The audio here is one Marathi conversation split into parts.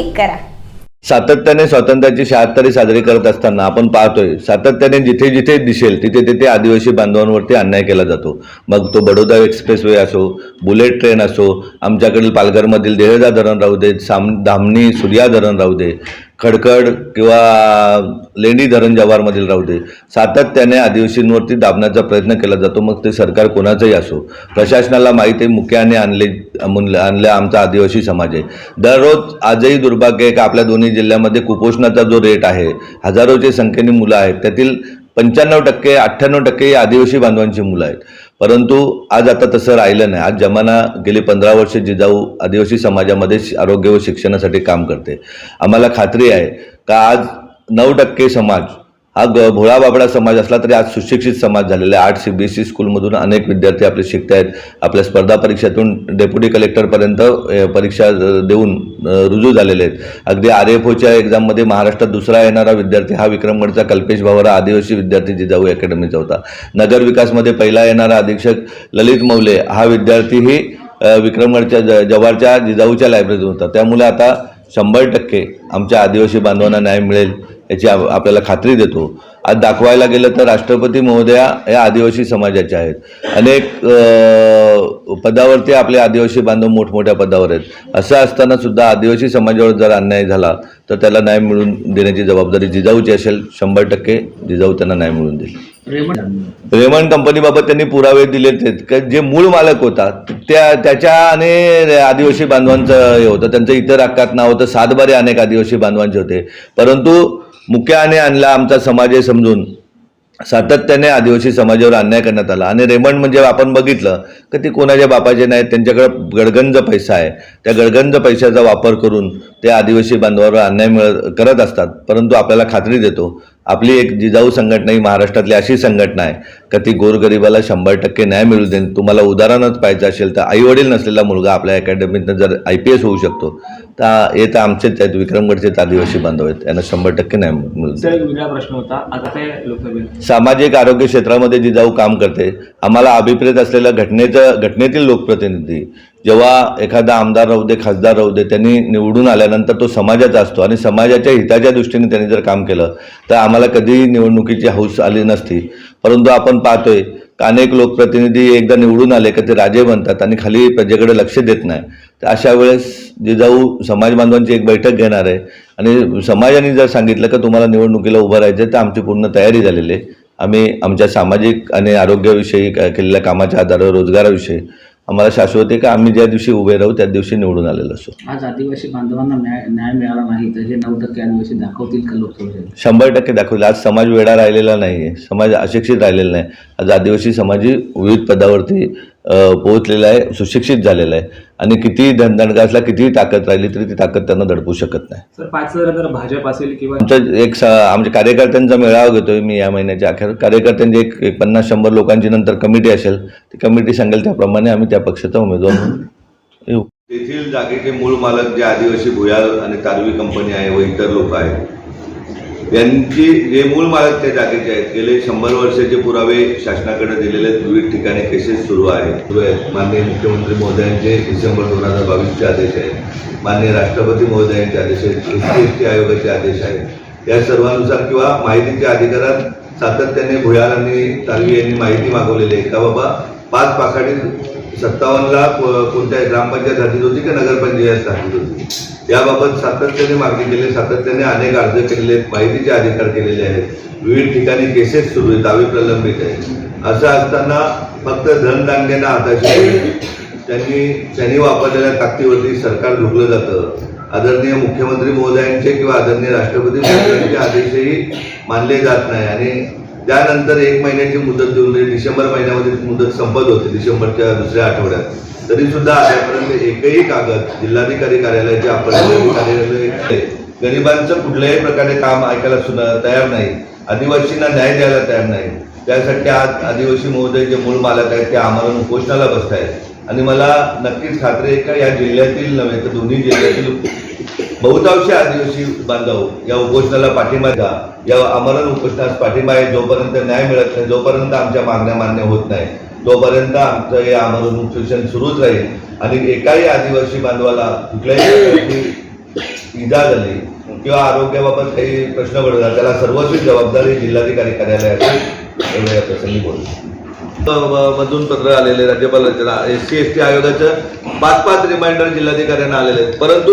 क्लिक करा. सातत्याने स्वातंत्र्याची शहात्तरी साजरी करत असताना आपण पाहतोय सातत्याने जिथे जिथे दिसेल तिथे तिथे आदिवासी बांधवांवरती अन्याय केला जातो. मग तो बडोदा एक्सप्रेसवे असो बुलेट ट्रेन असो आमच्याकडील पालघरमधील देहदा धरण राहू दे साम धामणी सूर्या धरण राहू दे खडखड किंवा लेंडी धरण जव्हारमधील राहू दे. सातत्याने आदिवासींवरती दाबण्याचा प्रयत्न केला जातो मग ते सरकार कोणाचंही असो. प्रशासनाला माहिती आहे मुख्याने आणले मुल- आणल्या आमचा आदिवासी समाज आहे. दररोज आजही दुर्भाग्य आहे का आपल्या दोन्ही जिल्ह्यामध्ये कुपोषणाचा जो रेट आहे हजारोच्या संख्येने मुलं आहेत. त्यातील पंच्याण्णव टक्के अठ्ठ्याण्णव टक्के ही आदिवासी बांधवांची मुलं आहेत. परंतु आज आता तसं राहिलं नाही. आज जमाना गेली पंधरा वर्ष जिजाऊ आदिवासी समाजामध्ये आरोग्य व शिक्षणासाठी काम करते. आम्हाला खात्री आहे का आज नऊ टक्के समाज हा ग भोळा बाबडा समाज असला तरी आज सुशिक्षित समाज झालेला आहे. आठ सी बी एस सी स्कूलमधून अनेक विद्यार्थी आपले शिकत आहेत आपल्या स्पर्धा परीक्षेतून डेप्युटी कलेक्टरपर्यंत परीक्षा देऊन रुजू झालेले आहेत. अगदी आर एफ ओच्या एक्झाममध्ये महाराष्ट्रात दुसरा येणारा विद्यार्थी हा विक्रमगडचा कल्पेश भावरा आदिवासी विद्यार्थी जिजाऊ अकॅडमीचा होता. नगर विकासमध्ये पहिला येणारा अधीक्षक ललित मौले हा विद्यार्थीही विक्रमगडच्या ज जव्हारच्या जिजाऊच्या लायब्ररीतून होता. त्यामुळे आता शंभर टक्के आमच्या आदिवासी बांधवांना न्याय मिळेल. याची आप- आपल्याला खात्री देतो. आज दाखवायला गेलं तर राष्ट्रपती महोदया या आदिवासी समाजाच्या आहेत. अनेक पदावरती आपले आदिवासी बांधव मोठमोठ्या पदावर आहेत. असं असताना सुद्धा आदिवासी समाजावर जर अन्याय झाला तर त्याला न्याय मिळवून देण्याची जबाबदारी जिजाऊची असेल. शंभर टक्के जिजाऊ त्यांना न्याय मिळवून देईल. रेमंड कंपनीबाबत त्यांनी पुरावे दिले ते जे मूळ मालक होता त्या त्याच्या आणि आदिवासी बांधवांचं हे होतं. त्यांचं इतर हक्कात नाव होतं. सातबारे अनेक आदिवासी बांधवांचे होते. परंतु मुख्याने आणला आमचा समाज हे समजून. सातत्याने आदिवासी समाजावर अन्याय करण्यात आला. आणि रेमंड म्हणजे आपण बघितलं की ते कोणाच्या बापाचे नाहीत त्यांच्याकडं गडगंज पैसा आहे. त्या गडगंज पैशाचा वापर करून ते आदिवासी बांधवावर अन्याय मिळ करत असतात. परंतु आपल्याला खात्री देतो आपली एक जिजाऊ संघटना ही महाराष्ट्रातली अशी संघटना आहे का ती गोरगरिबाला शंभर टक्के न्याय मिळू देईन? तुम्हाला उदाहरणच पाहिजे असेल तर आईवडील नसलेला मुलगा आपल्या अकॅडमीतनं जर आय पी एस होऊ शकतो तर हे तर आमचेच आहेत विक्रमगडचेच आदिवासी बांधव आहेत. यांना शंभर टक्के न्याय मिळू सर एक वेगळा प्रश्न होता. आता काय लोकसभेत? सामाजिक आरोग्य क्षेत्रामध्ये जिजाऊ काम करते. आम्हाला अभिप्रेत असलेल्या घटनेचं घटनेतील लोकप्रतिनिधी जेव्हा एखादा आमदार राहू दे खासदार राहू दे त्यांनी निवडून आल्यानंतर तो समाजाचा असतो आणि समाजाच्या हिताच्या दृष्टीने त्यांनी जर काम केलं तर आम्हाला कधीही निवडणुकीची हौस आली नसती. परंतु आपण पाहतोय का अनेक लोकप्रतिनिधी एकदा निवडून आले का ते राजे बनतात आणि खाली प्रजेकडे लक्ष देत नाही. तर अशा वेळेस जिजाऊ समाज बांधवांची एक बैठक घेणार आहे. आणि समाजाने जर सांगितलं का तुम्हाला निवडणुकीला उभं राहायचं आहे तर आमची पूर्ण तयारी झालेली आहे. आम्ही आमच्या सामाजिक आणि आरोग्याविषयी केलेल्या कामाच्या आधारावर रोजगाराविषयी आम्हाला शाश्वत आहे का? आम्ही ज्या दिवशी उभे राहू त्या दिवशी निवडून आलेलो असो. आज आदिवासी बांधवांना न्याय न्याय मिळाला नाही तर हे नऊ टक्के आदिवासी दाखवतील का लोकसभेत? शंभर टक्के दाखवले आज समाज वेडा राहिलेला नाही आहे समाज अशिक्षित राहिलेला नाही. आज आदिवासी समाजी विविध पदावरती पोहोचलेला आहे सुशिक्षित झालेला आहे. आणि कितीही धनदणगासला कितीही ताकद राहिली तरी ती ताकद त्यांना दडपू शकत नाही. सर पाच हजार जर भाजप असेल किंवा आमचं एक स आमच्या कार्यकर्त्यांचा मेळावा घेतोय मी या महिन्याच्या अखेर. कार्यकर्त्यांची एक एक पन्नास शंभर लोकांची नंतर कमिटी असेल ती कमिटी सांगेल त्याप्रमाणे आम्ही त्या पक्षाचा उमेदवार म्हणून येऊ. तेथील जागेचे मूळ मालक जे आदिवासी भुयार आणि तारवी कंपनी आहे व इतर लोक आहेत यांची जे मूळ मालक त्या जागेचे आहेत. गेले शंभर वर्षाचे पुरावे शासनाकडे दिलेले आहेत. विविध ठिकाणी केसेस सुरू आहेत. सुरू आहेत माननीय मुख्यमंत्री महोदयांचे डिसेंबर दोन हजार बावीसचे आदेश आहेत. माननीय राष्ट्रपती महोदयांचे आदेश आहेत. एस टी एस टी आयोगाचे आदेश आहेत. या सर्वानुसार किंवा माहितीच्या अधिकारात सातत्याने भुयार आणि तालवी यांनी माहिती मागवलेली आहे. का बाबा? पाच पाखाडी सत्तावन्नला कोणत्या ग्रामपंचायत हातीत होती की नगरपंचायत हातीत होती? याबाबत सातत्याने मागणी केली सातत्याने अनेक अर्ज केलेले आहेत माहितीचे अधिकार केलेले आहेत. विविध ठिकाणी केसेस सुरू आहेत दावे प्रलंबित आहेत. असं असताना फक्त धनदांड्यांना हाताशी त्यांनी त्यांनी वापरलेल्या ताकदीवरती सरकार झुकलं जातं. आदरणीय मुख्यमंत्री महोदयांचे किंवा आदरणीय राष्ट्रपती महोदयांचे आदेशही मानले जात नाही. आणि त्यानंतर एक महिन्याची मुदत देऊन डिसेंबर महिन्यामध्ये मुदत संपत होती डिसेंबरच्या दुसऱ्या आठवड्यात. तरी सुद्धा आतापर्यंत एकही कागद जिल्हाधिकारी कार्यालयाचे अपर कार्यालय गरिबांचं कुठल्याही प्रकारे काम ऐकायला सुद्धा तयार नाही. आदिवासींना न्याय द्यायला तयार नाही. त्यासाठी आज आदिवासी महोदय जे मूळ मालक आहेत ते आम्हाला उपोषणाला बसत आहेत आणि मला नक्कीच खात्री आहे का या जिल्ह्यातील नव्हे तर दोन्ही जिल्ह्यातील बहुतांश आदिवासी बांधव या उपोषणाला पाठिंबा द्या. या आमरण उपोषणास पाठिंबा आहे. जोपर्यंत न्याय मिळत नाही जोपर्यंत आमच्या मागण्या मान्य होत नाही तोपर्यंत आमचं हे आमरण उपोषण सुरूच राहील. आणि एकाही आदिवासी बांधवाला कुठल्याही इजा झाली किंवा आरोग्याबाबत काही प्रश्न पडला त्याला सर्वस्वी जबाबदारी जिल्हाधिकारी कार्यालयाची एवढ्या या प्रसंगी बोलतो मधून पत्र आलेले राज्यपालांच्या एस सी एस टी आयोगाचं पाच पाच रिमाइंडर जिल्हाधिकाऱ्यांना आलेले आहेत. परंतु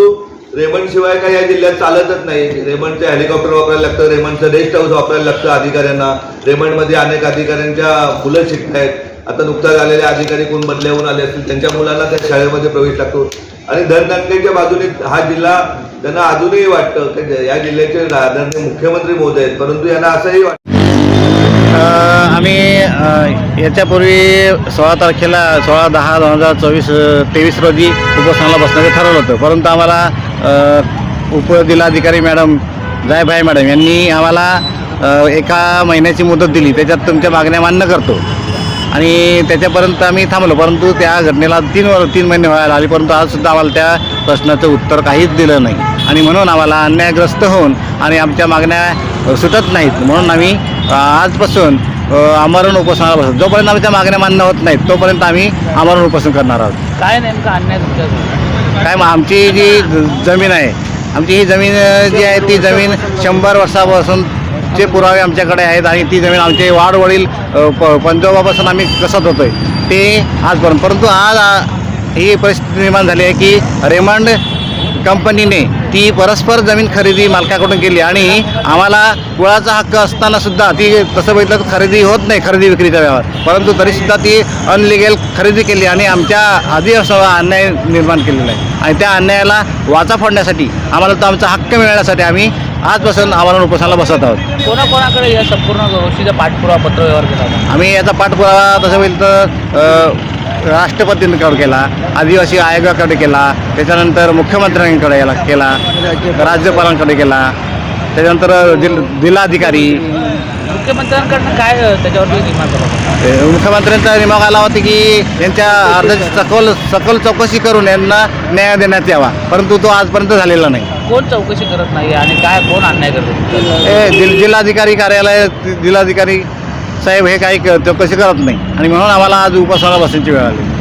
रेमंड शिवाय काही या जिल्ह्यात चालतच नाही. रेमंडचे हेलिकॉप्टर वापरायला लागतं रेमंडचं रेस्ट हाऊस वापरायला लागतं अधिकाऱ्यांना. रेमंडमध्ये अनेक अधिकाऱ्यांच्या मुलं शिकत आहेत आता नुकताच आलेले अधिकारी कोण बदल्याहून आले असतील त्यांच्या मुलांना त्या शाळेमध्ये प्रवेश लागतो. आणि धनटंचाईच्या बाजूने हा जिल्हा त्यांना अजूनही वाटतं की या जिल्ह्याचे आदरणीय मुख्यमंत्री मोदी आहेत परंतु यांना असंही वाटतं. आम्ही याच्यापूर्वी सोळा तारखेला सोळा दहा दोन हजार चोवीस तेवीस रोजी उपोषणाला बसण्याचं ठरवलं होतं. परंतु आम्हाला उपजिल्हाधिकारी मॅडम जायभाई मॅडम यांनी आम्हाला एका महिन्याची मुदत दिली. त्याच्यात तुमच्या मागण्या मान्य करतो. आणि त्याच्यापर्यंत आम्ही थांबलो. परंतु त्या घटनेला तीन वर तीन महिने व्हायला आले. परंतु आजसुद्धा आम्हाला त्या प्रश्नाचं उत्तर काहीच दिलं नाही. आणि म्हणून आम्हाला अन्यायग्रस्त होऊन आणि आमच्या मागण्या सुटत नाहीत. म्हणून आम्ही आजपासून आमरण उपोषणाला बसतो जोपर्यंत आमच्या मागण्या मान्य होत नाहीत तोपर्यंत आम्ही आमरण उपोषण करणार आहोत. काय नेमकं अन्याय तुमच्या काय मग आमची जी ज- जमीन आहे आमची ही जमीन जी आहे ती जमीन शंभर वर्षापासून जे पुरावे आमच्याकडे आहेत आणि ती जमीन आमचे वाडवडील प पंजोबापासून आम्ही कसत आहे ते आजपर्यंत परंतु आज ही परिस्थिती निर्माण झाली आहे की रेमंड कंपनीने ती परस्पर जमीन खरेदी मालकाकडून केली आणि आम्हाला कुळाचा हक्क असताना सुद्धा ती तसं बघितलं तर खरेदी होत नाही खरेदी विक्रीच्या व्यवहार परंतु तरीसुद्धा ती अनलिगल खरेदी केली आणि आमच्या आधी असं अन्याय निर्माण केलेला आहे. आणि त्या अन्यायाला वाचा फोडण्यासाठी आम्हाला तो आमचा हक्क मिळण्यासाठी आम्ही आजपासून आम्हाला उपोषणाला बसत आहोत. कोणाकोणाकडे या संपूर्ण गोष्टीचा पाठपुरावा पत्र व्यवहार केला आम्ही याचा पाठपुरावा तसं होईल तर राष्ट्रपतींकडे केला आदिवासी आयोगाकडे केला त्याच्यानंतर मुख्यमंत्र्यांकडे केला राज्यपालांकडे केला त्याच्यानंतर जिल जिल्हाधिकारी. मुख्यमंत्र्यांकडनं काय त्याच्यावरती मुख्यमंत्र्यांचा निमक आला होता की यांच्या अर्जाची सखोल सखोल चौकशी करून यांना न्याय देण्यात यावा परंतु तो आजपर्यंत झालेला नाही. कोण चौकशी करत नाही आणि काय कोण अन्याय करतो जिल जिल्हाधिकारी कार्यालय जिल्हाधिकारी साहेब हे काही क- चौकशी करत नाही. आणि म्हणून आम्हाला आज उपासाला बसण्याची वेळ आली.